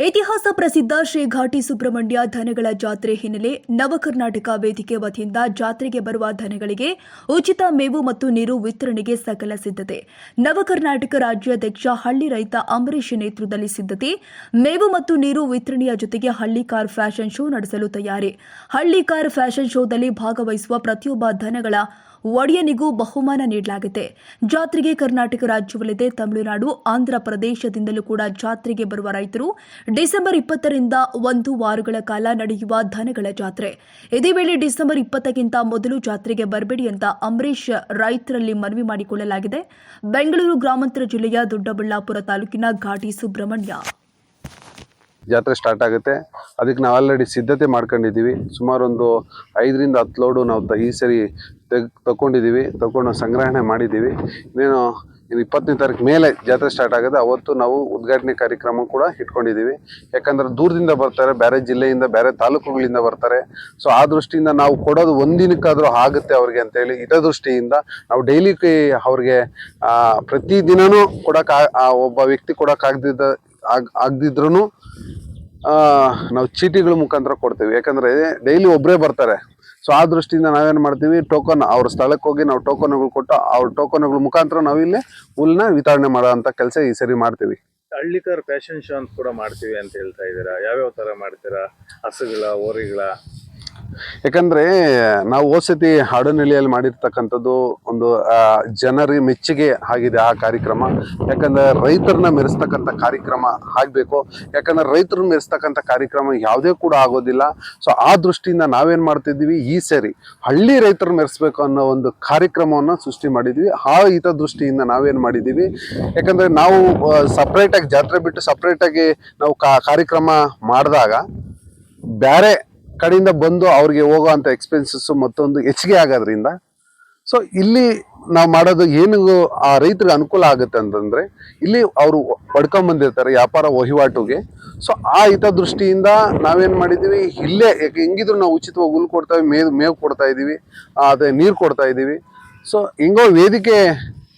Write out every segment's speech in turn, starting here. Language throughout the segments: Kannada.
ಇತಿಹಾಸ ಪ್ರಸಿದ್ಧ ಶ್ರೀ ಘಾಟಿ ಸುಬ್ರಹ್ಮಣ್ಯ ಧನಗಳ ಜಾತ್ರೆ ಹಿನ್ನೆಲೆ ನವಕರ್ನಾಟಕ ವೇದಿಕೆ ವತಿಯಿಂದ ಜಾತ್ರೆಗೆ ಬರುವ ಧನಗಳಿಗೆ ಉಚಿತ ಮೇವು ಮತ್ತು ನೀರು ವಿತರಣೆಗೆ ಸಕಲ ಸಿದ್ಧತೆ. ನವಕರ್ನಾಟಕ ರಾಜ್ಯಾಧ್ಯಕ್ಷ ಹಳ್ಳಿ ರೈತ ಅಂಬರೀಶ್ ನೇತೃತ್ವದಲ್ಲಿ ಸಿದ್ಧತೆ. ಮೇವು ಮತ್ತು ನೀರು ವಿತರಣೆಯ ಜೊತೆಗೆ ಹಳ್ಳಿ ಕಾರ್ ಫ್ಯಾಷನ್ ಶೋ ನಡೆಸಲು ತಯಾರಿ. ಹಳ್ಳಿ ಕಾರ್ ಫ್ಯಾಷನ್ ಶೋದಲ್ಲಿ ಭಾಗವಹಿಸುವ ಪ್ರತಿಯೊಬ್ಬ ಧನಗಳ ಒಡೆಯನಿಗೂ ಬಹುಮಾನ ನೀಡಲಾಗಿದೆ. ಜಾತ್ರೆಗೆ ಕರ್ನಾಟಕ ರಾಜ್ಯವಲ್ಲದೆ ತಮಿಳುನಾಡು, ಆಂಧ್ರ ಪ್ರದೇಶದಿಂದಲೂ ಕೂಡ ಜಾತ್ರೆಗೆ ಬರುವ ರೈತರು ಡಿಸೆಂಬರ್ ಇಪ್ಪತ್ತರಿಂದ ಒಂದು ವಾರಗಳ ಕಾಲ ನಡೆಯುವ ಧನಗಳ ಜಾತ್ರೆ. ಇದೇ ವೇಳೆ ಡಿಸೆಂಬರ್ ಇಪ್ಪತ್ತಕ್ಕಿಂತ ಮೊದಲು ಜಾತ್ರೆಗೆ ಬರಬೇಡಿ ಅಂತ ಅಂಬರೀಶ್ ರೈತರಲ್ಲಿ ಮನವಿ ಮಾಡಿಕೊಳ್ಳಲಾಗಿದೆ. ಬೆಂಗಳೂರು ಗ್ರಾಮಾಂತರ ಜಿಲ್ಲೆಯ ದೊಡ್ಡಬಳ್ಳಾಪುರ ತಾಲೂಕಿನ ಘಾಟಿ ಸುಬ್ರಹ್ಮಣ್ಯ. ಜಾತ್ರೆ ಸ್ಟಾರ್ಟ್ ಆಗುತ್ತೆ. ಅದಕ್ಕೆ ನಾವು ಆಲ್ರೆಡಿ ಸಿದ್ಧತೆ ಮಾಡ್ಕೊಂಡಿದ್ದೀವಿ. ಸುಮಾರು ಒಂದು ಐದರಿಂದ ಹತ್ತು ಲೋಡು ನಾವು ಈ ಸರಿ ತೆಗ್ ತಗೊಂಡಿದ್ದೀವಿ ತಗೊಂಡು ಸಂಗ್ರಹಣೆ ಮಾಡಿದ್ದೀವಿ. ಇನ್ನೇನು, ಇನ್ನು ಇಪ್ಪತ್ತನೇ ತಾರೀಕು ಮೇಲೆ ಜಾತ್ರೆ ಸ್ಟಾರ್ಟ್ ಆಗುತ್ತೆ. ಅವತ್ತು ನಾವು ಉದ್ಘಾಟನೆ ಕಾರ್ಯಕ್ರಮ ಕೂಡ ಇಟ್ಕೊಂಡಿದ್ದೀವಿ. ಯಾಕಂದರೆ ದೂರದಿಂದ ಬರ್ತಾರೆ, ಬೇರೆ ಜಿಲ್ಲೆಯಿಂದ, ಬೇರೆ ತಾಲೂಕುಗಳಿಂದ ಬರ್ತಾರೆ. ಸೊ ಆ ದೃಷ್ಟಿಯಿಂದ ನಾವು ಕೊಡೋದು ಒಂದಿನಕ್ಕಾದರೂ ಆಗುತ್ತೆ ಅವ್ರಿಗೆ ಅಂತೇಳಿ ಹಿತದೃಷ್ಟಿಯಿಂದ ನಾವು ಡೈಲಿ ಅವ್ರಿಗೆ ಪ್ರತಿದಿನವೂ ಪ್ರತಿದಿನನೂ ಕೊಡಕ್ಕೆ ಒಬ್ಬ ವ್ಯಕ್ತಿ ಕೊಡೋಕ್ಕಾಗ್ದಿದ್ದ ಆಗ್ ಆಗದಿದ್ರೂ ನಾವು ಚೀಟಿಗಳ ಮುಖಾಂತರ ಕೊಡ್ತೀವಿ. ಯಾಕಂದರೆ ಡೈಲಿ ಒಬ್ಬರೇ ಬರ್ತಾರೆ. ಸೊ ಆ ದೃಷ್ಟಿಯಿಂದ ನಾವೇನು ಮಾಡ್ತೀವಿ? ಟೋಕನ್ ಅವ್ರ ಸ್ಥಳಕ್ಕೆ ಹೋಗಿ ನಾವು ಟೋಕನ್ಗಳು ಕೊಟ್ಟು ಅವ್ರ ಟೋಕನ್ಗಳ ಮುಖಾಂತರ ನಾವು ಇಲ್ಲಿ ಹುಲ್ನ ವಿತರಣೆ ಮಾಡೋ ಅಂತ ಕೆಲಸ ಈ ಸರಿ ಮಾಡ್ತೀವಿ. ಹಳ್ಳಿಕರ್ ಫ್ಯಾಷನ್ ಶೋ ಅಂತ ಕೂಡ ಮಾಡ್ತೀವಿ ಅಂತ ಹೇಳ್ತಾ ಇದ್ದೀರಾ? ಯಾವ್ಯಾವ ಥರ ಮಾಡ್ತೀರಾ? ಹಸುಗಳ ಓರಿಗಳ ಯಾಕಂದ್ರೆ ನಾವು ಓಸತಿ ಹಾಡನಹಳ್ಳಿಯಲ್ಲಿ ಮಾಡಿರ್ತಕ್ಕಂಥದ್ದು ಒಂದು ಜನರ ಮೆಚ್ಚುಗೆ ಆಗಿದೆ ಆ ಕಾರ್ಯಕ್ರಮ. ಯಾಕಂದ್ರೆ ರೈತರನ್ನ ಮೆರೆಸ್ತಕ್ಕಂಥ ಕಾರ್ಯಕ್ರಮ ಆಗಬೇಕು. ಯಾಕಂದ್ರೆ ರೈತರು ಮೆರೆಸ್ತಕ್ಕಂಥ ಕಾರ್ಯಕ್ರಮ ಯಾವುದೇ ಕೂಡ ಆಗೋದಿಲ್ಲ. ಸೊ ಆ ದೃಷ್ಟಿಯಿಂದ ನಾವೇನು ಮಾಡ್ತಿದ್ವಿ ಈ ಸರಿ ಹಳ್ಳಿ ರೈತರು ಮೆರೆಸ್ಬೇಕು ಅನ್ನೋ ಒಂದು ಕಾರ್ಯಕ್ರಮವನ್ನು ಸೃಷ್ಟಿ ಮಾಡಿದ್ವಿ ಆ ಹಿತದೃಷ್ಟಿಯಿಂದ ನಾವೇನು ಮಾಡಿದ್ದೀವಿ? ಯಾಕಂದ್ರೆ ನಾವು ಸಪ್ರೇಟಾಗಿ ಜಾತ್ರೆ ಬಿಟ್ಟು ಸಪ್ರೇಟಾಗಿ ನಾವು ಕಾರ್ಯಕ್ರಮ ಮಾಡಿದಾಗ ಬೇರೆ ಕಡೆಯಿಂದ ಬಂದು ಅವ್ರಿಗೆ ಹೋಗೋವಂಥ ಎಕ್ಸ್ಪೆನ್ಸಸ್ ಮತ್ತೊಂದು ಹೆಚ್ಚಿಗೆ ಆಗೋದ್ರಿಂದ ಸೊ ಇಲ್ಲಿ ನಾವು ಮಾಡೋದು ಏನು ಆ ರೈತರಿಗೆ ಅನುಕೂಲ ಆಗುತ್ತೆ ಅಂತಂದ್ರೆ ಇಲ್ಲಿ ಅವರು ಪಡ್ಕೊಂಬಂದಿರ್ತಾರೆ ವ್ಯಾಪಾರ ವಹಿವಾಟುಗೆ. ಸೊ ಆ ಹಿತದೃಷ್ಟಿಯಿಂದ ನಾವೇನು ಮಾಡಿದ್ದೀವಿ ಇಲ್ಲೇ ಹೆಂಗಿದ್ರು ನಾವು ಉಚಿತವಾಗಿ ಹುಲ್ಲು ಕೊಡ್ತಾ ಮೇವು ಮೇವು ಕೊಡ್ತಾ ಇದೀವಿ ಆ, ಅದೇ ನೀರು ಕೊಡ್ತಾ ಇದೀವಿ. ಸೊ ಹಿಂಗೋ ವೇದಿಕೆ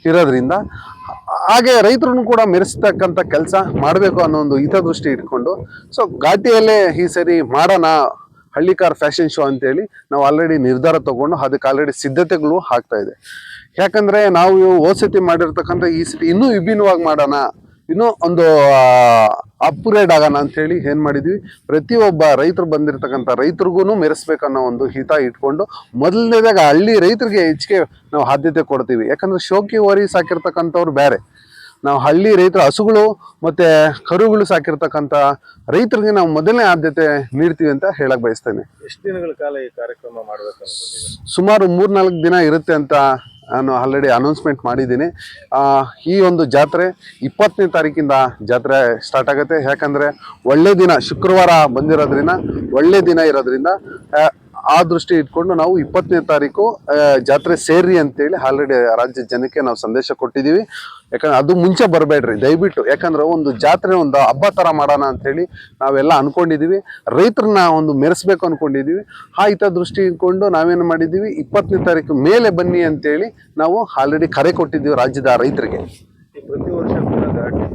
ಇರೋದ್ರಿಂದ ಹಾಗೆ ರೈತರನ್ನು ಕೂಡ ಮೆರೆಸ್ತಕ್ಕಂಥ ಕೆಲಸ ಮಾಡಬೇಕು ಅನ್ನೋ ಒಂದು ಹಿತದೃಷ್ಟಿ ಇಟ್ಕೊಂಡು ಸೊ ಘಾಟಿಯಲ್ಲೇ ಈ ಸರಿ ಮಾಡೋಣ ಹಳ್ಳಿಕಾರ್ ಫ್ಯಾಷನ್ ಶೋ ಅಂತೇಳಿ ನಾವು ಆಲ್ರೆಡಿ ನಿರ್ಧಾರ ತಗೊಂಡು ಅದಕ್ಕೆ ಆಲ್ರೆಡಿ ಸಿದ್ಧತೆಗಳು ಆಗ್ತಾ ಇದೆ. ಯಾಕಂದ್ರೆ ನಾವು ವಸತಿ ಮಾಡಿರ್ತಕ್ಕಂಥ ಈ ಸಿಟಿ ಇನ್ನೂ ವಿಭಿನ್ನವಾಗಿ ಮಾಡೋಣ, ಇನ್ನೂ ಒಂದು ಅಪ್ಗ್ರೇಡ್ ಆಗೋಣ ಅಂತೇಳಿ ಏನು ಮಾಡಿದ್ವಿ? ಪ್ರತಿಯೊಬ್ಬ ರೈತರು ಬಂದಿರತಕ್ಕಂಥ ರೈತರಿಗೂ ಮೆರೆಸ್ಬೇಕನ್ನೋ ಒಂದು ಹಿತ ಇಟ್ಕೊಂಡು ಮೊದಲನೇದಾಗ ಹಳ್ಳಿ ರೈತರಿಗೆ ಹೆಚ್ಚಿಗೆ ನಾವು ಆದ್ಯತೆ ಕೊಡ್ತೀವಿ. ಯಾಕಂದ್ರೆ ಶೋಕಿ ವರಿ ಸಾಕಿರ್ತಕ್ಕಂಥವ್ರು ಬೇರೆ. ನಾವು ಹಳ್ಳಿ ರೈತರ ಹಸುಗಳು ಮತ್ತೆ ಕರುಗಳು ಸಾಕಿರ್ತಕ್ಕಂಥ ರೈತರಿಗೆ ನಾವು ಮೊದಲನೇ ಆದ್ಯತೆ ನೀಡ್ತೀವಿ ಅಂತ ಹೇಳಕ್ ಬಯಸ್ತೇನೆ. ಎಷ್ಟು ದಿನಗಳ ಕಾಲ ಈ ಕಾರ್ಯಕ್ರಮ ಮಾಡಬೇಕು ಸುಮಾರು ಮೂರ್ನಾಲ್ಕು ದಿನ ಇರುತ್ತೆ ಅಂತ ನಾನು ಆಲ್ರೆಡಿ ಅನೌನ್ಸ್ಮೆಂಟ್ ಮಾಡಿದ್ದೀನಿ. ಈ ಒಂದು ಜಾತ್ರೆ ಇಪ್ಪತ್ತನೇ ತಾರೀಕಿಂದ ಜಾತ್ರೆ ಸ್ಟಾರ್ಟ್ ಆಗುತ್ತೆ. ಯಾಕಂದರೆ ಒಳ್ಳೆ ದಿನ ಶುಕ್ರವಾರ ಬಂದಿರೋದ್ರಿಂದ ಒಳ್ಳೆ ದಿನ ಇರೋದ್ರಿಂದ ಆ, ದೃಷ್ಟಿ ಇಟ್ಕೊಂಡು ನಾವು ಇಪ್ಪತ್ತನೇ ತಾರೀಕು ಜಾತ್ರೆ ಸೇರಿ ಅಂತೇಳಿ ಆಲ್ರೆಡಿ ರಾಜ್ಯ ಜನಕ್ಕೆ ನಾವು ಸಂದೇಶ ಕೊಟ್ಟಿದ್ದೀವಿ. ಯಾಕಂದ್ರೆ ಅದು ಮುಂಚೆ ಬರಬೇಡ್ರಿ ದಯವಿಟ್ಟು. ಯಾಕಂದ್ರೆ ಒಂದು ಜಾತ್ರೆ ಒಂದು ಹಬ್ಬ ತರ ಮಾಡೋಣ ಅಂತೇಳಿ ನಾವೆಲ್ಲ ಅನ್ಕೊಂಡಿದೀವಿ ರೈತರನ್ನ ಒಂದು ಮೆರೆಸ್ಬೇಕು ಅನ್ಕೊಂಡಿದೀವಿ ಆ ಹಿತದೃಷ್ಟಿ ಇಟ್ಕೊಂಡು ನಾವೇನು ಮಾಡಿದ್ದೀವಿ ಇಪ್ಪತ್ತನೇ ತಾರೀಕು ಮೇಲೆ ಬನ್ನಿ ಅಂತೇಳಿ ನಾವು ಆಲ್ರೆಡಿ ಕರೆ ಕೊಟ್ಟಿದ್ದೀವಿ ರಾಜ್ಯದ ರೈತರಿಗೆ. ಪ್ರತಿ ವರ್ಷ ಕೂಡ ಘಾಟಿ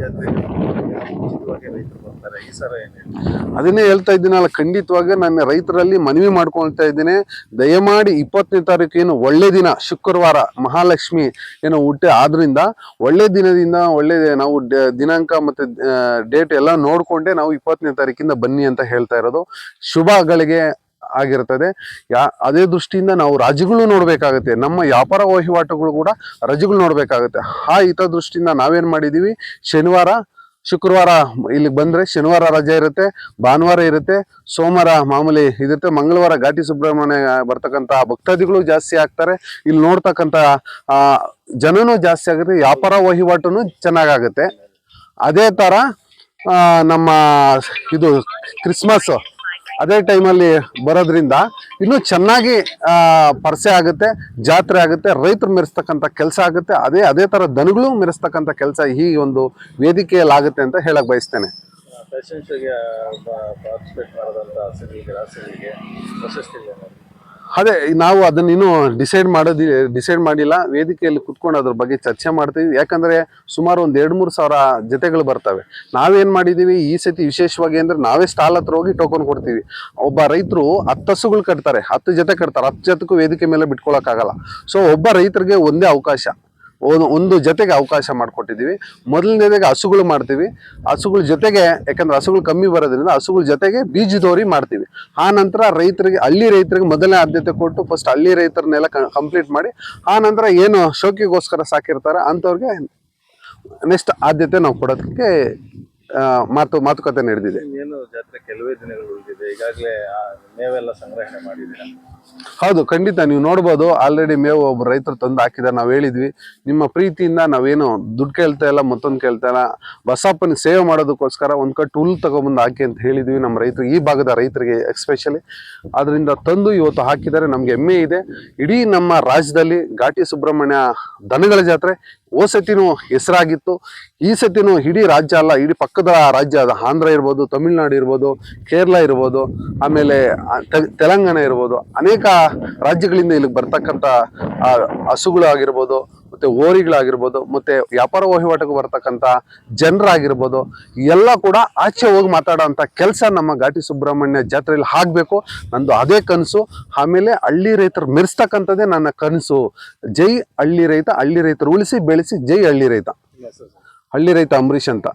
ಅದನ್ನೇ ಹೇಳ್ತಾ ಇದ್ದೀನಲ್ಲ ಖಂಡಿತವಾಗಿ ನಾನು ರೈತರಲ್ಲಿ ಮನವಿ ಮಾಡ್ಕೊಳ್ತಾ ಇದ್ದೀನಿ. ದಯಮಾಡಿ ಇಪ್ಪತ್ತನೇ ತಾರೀಕು ಏನು ಒಳ್ಳೆ ದಿನ, ಶುಕ್ರವಾರ ಮಹಾಲಕ್ಷ್ಮಿ ಏನೋ ಹುಟ್ಟೆ ಆದ್ರಿಂದ ಒಳ್ಳೆ ದಿನದಿಂದ ಒಳ್ಳೆ ನಾವು ದಿನಾಂಕ ಮತ್ತೆ ಡೇಟ್ ಎಲ್ಲ ನೋಡ್ಕೊಂಡೆ ನಾವು ಇಪ್ಪತ್ತನೇ ತಾರೀಕಿಂದ ಬನ್ನಿ ಅಂತ ಹೇಳ್ತಾ ಇರೋದು. ಶುಭಗಳಿಗೆ ಆಗಿರ್ತದೆ. ಯಾ, ಅದೇ ದೃಷ್ಟಿಯಿಂದ ನಾವು ರಾಜ್ಯಗಳು ನೋಡಬೇಕಾಗುತ್ತೆ. ನಮ್ಮ ವ್ಯಾಪಾರ ವಹಿವಾಟುಗಳು ಕೂಡ ರಜೆಗಳು ನೋಡಬೇಕಾಗುತ್ತೆ. ಆ ಹಿತದೃಷ್ಟಿಯಿಂದ ನಾವೇನು ಮಾಡಿದೀವಿ? ಶನಿವಾರ ಶುಕ್ರವಾರ ಇಲ್ಲಿಗೆ ಬಂದ್ರೆ ಶನಿವಾರ ರಜೆ ಇರುತ್ತೆ, ಭಾನುವಾರ ಇರುತ್ತೆ, ಸೋಮವಾರ ಮಾಮೂಲಿ ಇರುತ್ತೆ. ಮಂಗಳವಾರ ಘಾಟಿ ಸುಬ್ರಹ್ಮಣ್ಯ ಬರ್ತಕ್ಕಂಥ ಭಕ್ತಾದಿಗಳು ಜಾಸ್ತಿ ಆಗ್ತಾರೆ. ಇಲ್ಲಿ ನೋಡ್ತಕ್ಕಂಥ ಜನನೂ ಜಾಸ್ತಿ ಆಗುತ್ತೆ, ವ್ಯಾಪಾರ ವಹಿವಾಟು ಚೆನ್ನಾಗಾಗುತ್ತೆ. ಅದೇ ಥರ ನಮ್ಮ ಇದು ಕ್ರಿಸ್ಮಸ್ ಅದೇ ಟೈಮಲ್ಲಿ ಬರೋದ್ರಿಂದ ಇನ್ನೂ ಚೆನ್ನಾಗಿ ಪರಸೆ ಆಗುತ್ತೆ, ಜಾತ್ರೆ ಆಗುತ್ತೆ, ರೈತರು ಮೆರೆಸ್ತಕ್ಕಂಥ ಕೆಲಸ ಆಗುತ್ತೆ, ಅದೇ ಅದೇ ಥರ ದನಗಳು ಮೆರೆಸ್ತಕ್ಕಂಥ ಕೆಲಸ ಈ ಒಂದು ವೇದಿಕೆಯಲ್ಲಿ ಆಗುತ್ತೆ ಅಂತ ಹೇಳಕ್ಕೆ ಬಯಸ್ತೇನೆ. ಫ್ಯಾಷನ್ ಅದೇ, ನಾವು ಅದನ್ನ ಇನ್ನೂ ಡಿಸೈಡ್ ಮಾಡೋದಿ ಡಿಸೈಡ್ ಮಾಡಿಲ್ಲ. ವೇದಿಕೆಯಲ್ಲಿ ಕುತ್ಕೊಂಡು ಅದ್ರ ಬಗ್ಗೆ ಚರ್ಚೆ ಮಾಡ್ತೀವಿ ಯಾಕಂದ್ರೆ ಸುಮಾರು ಒಂದು ಎರಡು ಮೂರು ಸಾವಿರ ಜೊತೆಗಳು ಬರ್ತವೆ. ನಾವೇನು ಮಾಡಿದೀವಿ? ಈ ಸತಿ ವಿಶೇಷವಾಗಿ ಅಂದ್ರೆ ನಾವೇ ಸ್ಟಾಲ್ ಹತ್ರ ಹೋಗಿ ಟೋಕನ್ ಕೊಡ್ತೀವಿ. ಒಬ್ಬ ರೈತರು ಹತ್ತು ಹಸುಗಳು ಕಟ್ತಾರೆ. ಹತ್ತು ಜೊತೆ ಕಟ್ತಾರೆ. ಹತ್ತು ಜೊತೆಗೂ ವೇದಿಕೆ ಮೇಲೆ ಬಿಟ್ಕೊಳಕ್ಕಾಗಲ್ಲ. ಸೊ ಒಬ್ಬ ರೈತರಿಗೆ ಒಂದೇ ಅವಕಾಶ. ಒಂದು ಜೊತೆಗೆ ಅವಕಾಶ ಮಾಡಿಕೊಟ್ಟಿದ್ದೀವಿ. ಮೊದಲನೇದಾಗಿ ಹಸುಗಳು ಮಾಡ್ತೀವಿ. ಹಸುಗಳ ಜೊತೆಗೆ, ಯಾಕಂದ್ರೆ ಹಸುಗಳು ಕಮ್ಮಿ ಬರೋದ್ರಿಂದ ಹಸುಗಳ ಜೊತೆಗೆ ಬೀಜದೋರಿ ಮಾಡ್ತೀವಿ. ಆ ನಂತರ ರೈತರಿಗೆ, ಹಳ್ಳಿ ರೈತರಿಗೆ ಮೊದಲನೇ ಆದ್ಯತೆ ಕೊಟ್ಟು ಫಸ್ಟ್ ಹಳ್ಳಿ ರೈತರನ್ನೆಲ್ಲ ಕಂಪ್ಲೀಟ್ ಮಾಡಿ, ಆ ನಂತರ ಏನು ಶೋಕಿಗೋಸ್ಕರ ಸಾಕಿರ್ತಾರೆ ಅಂಥವ್ರಿಗೆ ನೆಕ್ಸ್ಟ್ ಆದ್ಯತೆ ನಾವು ಕೊಡೋದಕ್ಕೆ ಮಾತು, ಮಾತುಕತೆ ನಡೆದಿದೆ. ಜಾತ್ರೆ ಕೆಲವೇ ದಿನಗಳು ಉಳಿದಿದೆ. ಈಗಾಗಲೇ ಮೇವೆಲ್ಲ ಸಂಗ್ರಹಣೆ ಮಾಡಿದ್ದೀರಾ? ಹೌದು, ಖಂಡಿತ ನೀವು ನೋಡ್ಬೋದು. ಆಲ್ರೆಡಿ ಮೇವು ಒಬ್ಬ ರೈತರು ತಂದು ಹಾಕಿದ್ದಾರೆ. ನಾವು ಹೇಳಿದ್ವಿ. ನಿಮ್ಮ ಪ್ರೀತಿಯಿಂದ ನಾವೇನು ದುಡ್ಡು ಕೇಳ್ತಾ ಇಲ್ಲ, ಮತ್ತೊಂದು ಕೇಳ್ತಾ ಇಲ್ಲ. ಬಸಪ್ಪನ ಸೇವೆ ಮಾಡೋದಕ್ಕೋಸ್ಕರ ಒಂದು ಕಟ್ಟು ಹುಲ್ಲು ತಗೊಂಬಂದು ಹಾಕಿ ಅಂತ ಹೇಳಿದ್ವಿ ನಮ್ಮ ರೈತರು, ಈ ಭಾಗದ ರೈತರಿಗೆ ಎಕ್ಸ್ಪೆಷಲಿ ಅದರಿಂದ ತಂದು ಇವತ್ತು ಹಾಕಿದ್ದಾರೆ. ನಮ್ಗೆ ಹೆಮ್ಮೆ ಇದೆ. ಇಡೀ ನಮ್ಮ ರಾಜ್ಯದಲ್ಲಿ ಘಾಟಿ ಸುಬ್ರಹ್ಮಣ್ಯ ದನಗಳ ಜಾತ್ರೆ ಓ ಸತಿನೂ ಹೆಸರಾಗಿತ್ತು. ಈ ಸತಿನೂ ಇಡೀ ರಾಜ್ಯ ಅಲ್ಲ, ಇಡೀ ಪಕ್ಕದ ರಾಜ್ಯ ಆಂಧ್ರ ಇರ್ಬೋದು, ತಮಿಳ್ನಾಡು ಇರ್ಬೋದು ಕೇರಳ ಇರ್ಬೋದು ಆಮೇಲೆ ತೆಲಂಗಾಣ ಇರ್ಬೋದು ಅನೇಕ ರಾಜ್ಯಗಳಿಂದ ಇಲ್ಲಿಗೆ ಬರ್ತಕ್ಕಂಥ ಹಸುಗಳಾಗಿರ್ಬೋದು ಮತ್ತು ಆಗಿರ್ಬೋದು ಮತ್ತು ಓರಿಗಳಾಗಿರ್ಬೋದು ಮತ್ತು ವ್ಯಾಪಾರ ವಹಿವಾಟಿಗೆ ಬರ್ತಕ್ಕಂಥ ಜನರಾಗಿರ್ಬೋದು ಎಲ್ಲ ಕೂಡ ಆಚೆ ಹೋಗಿ ಮಾತಾಡೋವಂಥ ಕೆಲಸ ನಮ್ಮ ಘಾಟಿ ಸುಬ್ರಹ್ಮಣ್ಯ ಜಾತ್ರೆಯಲ್ಲಿ ಆಗಬೇಕು. ನಂದು ಅದೇ ಕನಸು. ಆಮೇಲೆ ಹಳ್ಳಿ ರೈತರು ಮೆರೆಸ್ತಕ್ಕಂಥದ್ದೇ ನನ್ನ ಕನಸು. ಜೈ ಹಳ್ಳಿ ರೈತ ಹಳ್ಳಿ ರೈತರು ಉಳಿಸಿ ಬೆಳೆಸಿ ಜೈ ಹಳ್ಳಿ ರೈತ? ಹಳ್ಳಿ ರೈತ ಅಂಬರೀಷ್ ಅಂತ.